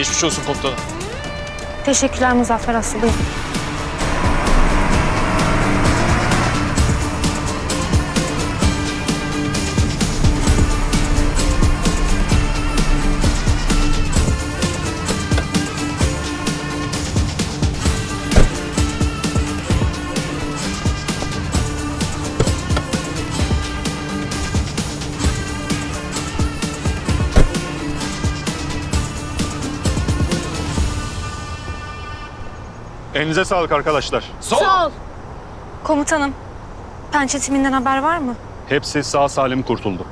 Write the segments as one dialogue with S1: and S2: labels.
S1: Geçmiş olsun komutanım.
S2: Teşekkürler Muzaffer Aslı Bey.
S3: Elinize sağlık arkadaşlar.
S2: Sağ ol. Komutanım, pençe timinden haber var mı?
S3: Hepsi sağ salim kurtuldu.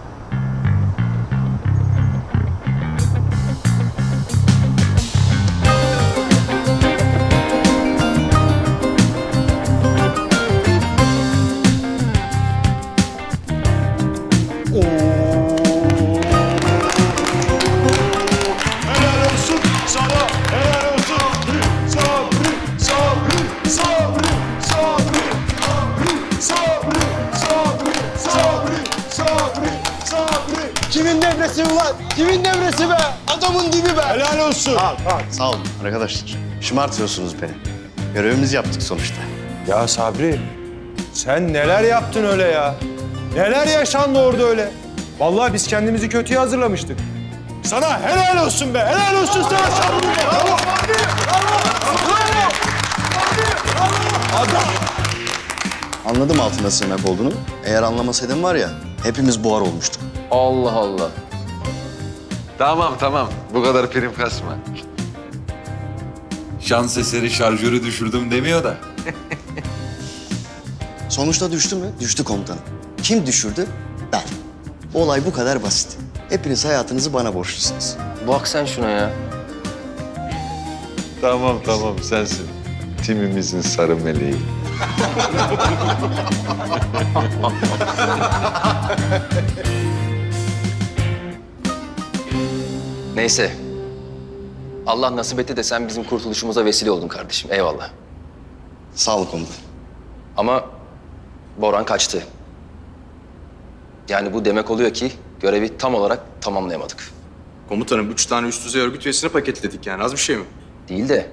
S4: Helal
S5: devresi ulan? Kimin devresi be? Adamın dibi be.
S4: Helal olsun.
S6: Sağ olun arkadaşlar. Şımartıyorsunuz beni. Görevimizi yaptık sonuçta.
S4: Ya Sabri, sen neler yaptın öyle ya? Neler yaşandı orada öyle? Vallahi biz kendimizi kötüye hazırlamıştık. Sana helal olsun be, helal olsun sana Sabri be. Bravo. Adam.
S6: Anladım altında sığınak olduğunu. Eğer anlamasaydım var ya hepimiz buhar olmuştuk.
S7: Allah Allah. Tamam tamam. Bu kadar prim kasma. Şans eseri şarjörü düşürdüm demiyor da.
S6: Sonuçta düştü mü? Düştü komutanım. Kim düşürdü? Ben. Olay bu kadar basit. Hepiniz hayatınızı bana borçlusunuz.
S8: Bak sen şuna ya.
S7: Tamam tamam sensin. Timimizin sarı meleği.
S8: Neyse. Allah nasip etti de sen bizim kurtuluşumuza vesile oldun kardeşim. Eyvallah.
S6: Sağ ol komutan.
S8: Ama Boran kaçtı. Yani bu demek oluyor ki görevi tam olarak tamamlayamadık.
S9: Komutanım üç tane üst düzey örgüt üyesini paketledik yani az bir şey mi?
S8: Değil de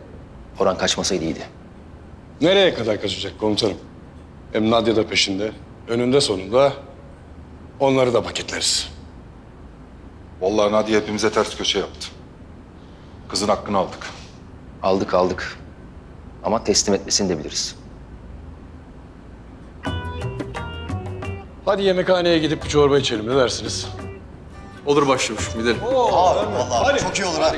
S8: Boran kaçmasaydı iyiydi.
S10: Nereye kadar kaçacak komutanım? Hem Nadia da peşinde. Önünde sonunda onları da paketleriz.
S11: Vallahi Nadia hepimize ters köşe yaptı. Kızın hakkını aldık.
S8: Aldık aldık. Ama teslim etmesini de biliriz.
S10: Hadi yemekhaneye gidip bir çorba içelim ne dersiniz?
S9: Olur başlamış gidelim.
S6: Vallahi çok iyi olur ha.